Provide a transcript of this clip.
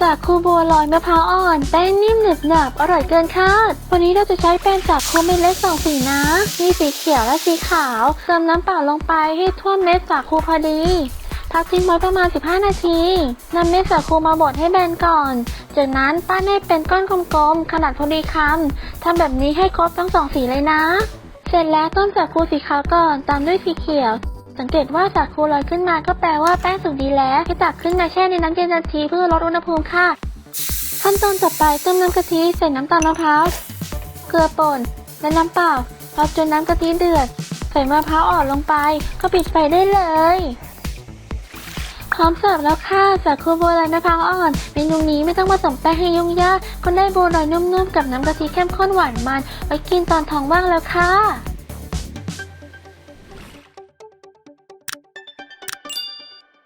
สาคูบัวลอยมะพร้าวอ่อน แป้งนิ่มหนึบหนับอร่อยเกินคาด วันนี้เราจะใช้แป้งสาคูเม็ดเล็กสองสีนะ มีสีเขียวและสีขาว เติมน้ำเปล่าลงไปให้ท่วมเม็ดสาคูพอดีพักทิ้งไว้ประมาณ 15 นาทีนำเม็ดสาคูมาบดให้แบนก่อน จากนั้นปั้นให้เป็นก้อนกลมๆ ขนาดพอดีคำทำแบบนี้ให้ครบทั้งสองสีเลยนะ เสร็จแล้วต้มสาคูสีขาวก่อน ตามด้วยสีเขียว สังเกตว่าสาคูลอยขึ้นมาก็แปลว่าแป้งสุกดีแล้วให้ตักขึ้นมาแช่ในน้ำเย็นนทีเพื่อลดอุณหภูมิค่ะ ขั้นตอนต่อไปเติมน้ำกะทิใส่น้ำตาลมะพร้าวเกลือป่นและน้ำเปล่ารอจนน้ำกะทิเดือด ใส่มะพร้าวอ่อนลงไป ก็ปิดไฟได้เลยพร้อมเสิร์ฟแล้วค่ะสาคูโบราณมะพร้าวอ่อนเมนูนี้ไม่ต้องผสมแป้งให้ยุ่งยากก็ได้โบรอยนุ่มๆกับน้ำกะทิเข้มข้นหวานมันไว้กินตอนท้องว่างแล้วค่ะ